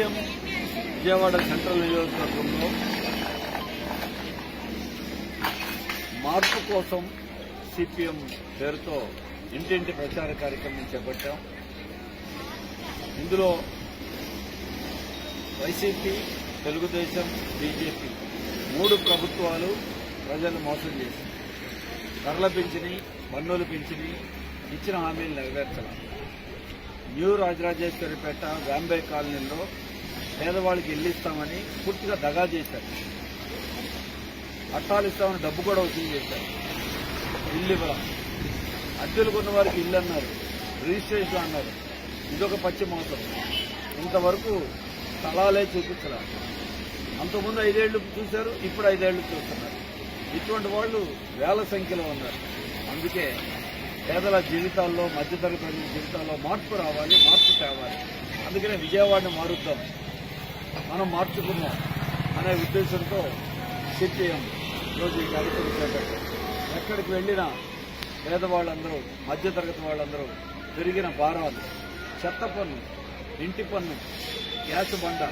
CPM Vijayawada central నియోజకవర్గంలో మార్పు కోసం సిపిఎం పేరుతో ఇంటింటి ప్రచార కార్యక్రమం చేపట్టాం. ఇందులో వైసీపీ తెలుగుదేశం బీజేపీ మూడు ప్రభుత్వాలు ప్రజలను మోసం చేసింది ధరల పెంచిని పన్నులు పెంచిని ఇచ్చిన హామీలు నెరవేర్చాలి. న్యూ రాజరాజేశ్వరిపేట గాంబే కాలనీలో పేదవాళ్ళకి ఇల్లు ఇస్తామని పూర్తిగా దగా చేశారు. పట్టాలు ఇస్తామని డబ్బు కూడా వసూలు చేశారు. ఇల్లు ఇవ్వడం అద్దెలు కొన్న వారికి ఇల్లు అన్నారు. రిజిస్ట్రేషన్ అన్నారు. ఇదొక పచ్చి మోసం. ఇంతవరకు స్థలాలే చూపించరా అంతకుముందు ఐదేళ్ళు చూశారు ఇప్పుడు ఐదేళ్ళు చూస్తున్నారు. ఇటువంటి వాళ్ళు వేల సంఖ్యలో ఉన్నారు. అందుకే పేదల జీవితాల్లో మధ్యతరగతి ప్రజల జీవితాల్లో మార్పు రావాలి మార్పు తేవాలి. అందుకనే విజయవాడని మారుద్దాం. మనం మార్చుకున్నాం అనే ఉద్దేశంతో సిపిఎం రోజు ఈ కార్యక్రమం చేపట్టాం. ఎక్కడికి వెళ్ళినా పేదవాళ్ళందరూ మధ్యతరగతి వాళ్ళందరూ పెరిగిన భారాలు చెత్త పన్ను ఇంటి పన్ను గ్యాస్ బండ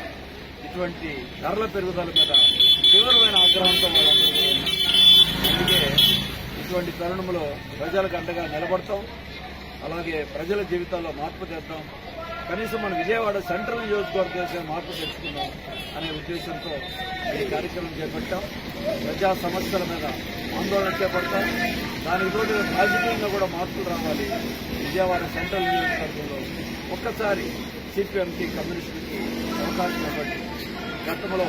ఇటువంటి ధరల పెరుగుదల మీద తీవ్రమైన ఆగ్రహంతో వాళ్ళందరూ అందుకే ఇటువంటి తరుణంలో ప్రజలకు అండగా నిలబడతాం. అలాగే ప్రజల జీవితాల్లో మార్పు తెద్దాం. కనీసం మన విజయవాడ సెంట్రల్ నియోజకవర్గం మార్పు తెచ్చుకుందాం అనే ఉద్దేశంతో ఈ కార్యక్రమం చేపట్టాం. ప్రజా సమస్యల మీద ఆందోళన చేపడతాం. దానికి తోడు రాజకీయంగా కూడా మార్పులు రావాలి. విజయవాడ సెంట్రల్ నియోజకవర్గంలో ఒక్కసారి సిపిఎంకి కమ్యూనిస్టులకి అవకాశం ఇవ్వండి. గతంలో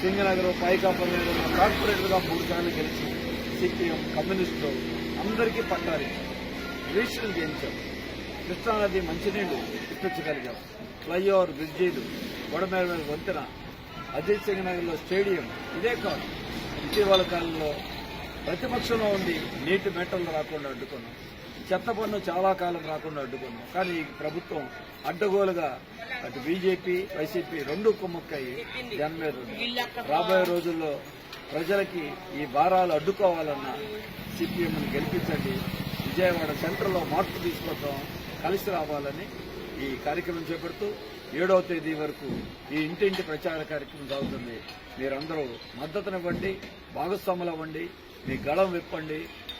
సింగనగర్ పైకాపల్లి కార్పొరేటర్గా మూడు సార్లు గెలిచి సిపిఎం కమ్యూనిస్టులు అందరికీ పట్టాలి రిజిస్ట్రేషన్ చేయించారు కృష్ణానది మంచినీళ్ళు ఇప్పించగలిగాం ఫ్లైఓవర్ బ్రిడ్జీలు గొడమేర వంతెన అజిత్ సింగ్ నగర్లో స్టేడియం ఇదే కాదు ఇటీవల కాలంలో ప్రతిపక్షంలో ఉండి నీటి మెట్టలు రాకుండా అడ్డుకున్నాం. చెత్త పన్ను చాలా కాలం రాకుండా అడ్డుకున్నాం. కానీ ఈ ప్రభుత్వం అడ్డగోలుగా అటు బీజేపీ వైసీపీ రెండు కుమ్మక్కయ్యి దాని మీద ఉంది. రాబోయే రోజుల్లో ప్రజలకి ఈ భారాలు అడ్డుకోవాలన్న సిపిఎంని గెలిపించండి. విజయవాడ సెంటర్లో మార్పు తీసుకొద్దాం. కలిసి రావాలని ఈ కార్యక్రమం చేపడుతూ ఏడవ తేదీ వరకు ఈ ఇంటింటి ప్రచార కార్యక్రమం సాగుతుంది మీరందరూ మద్దతునివ్వండి భాగస్వాములు అవ్వండి మీ గళం విప్పండి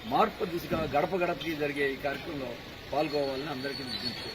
మార్పు దిశగా గడప గడపకి జరిగే ఈ కార్యక్రమంలో పాల్గొవాలని అందరికీ విజ్ఞప్తి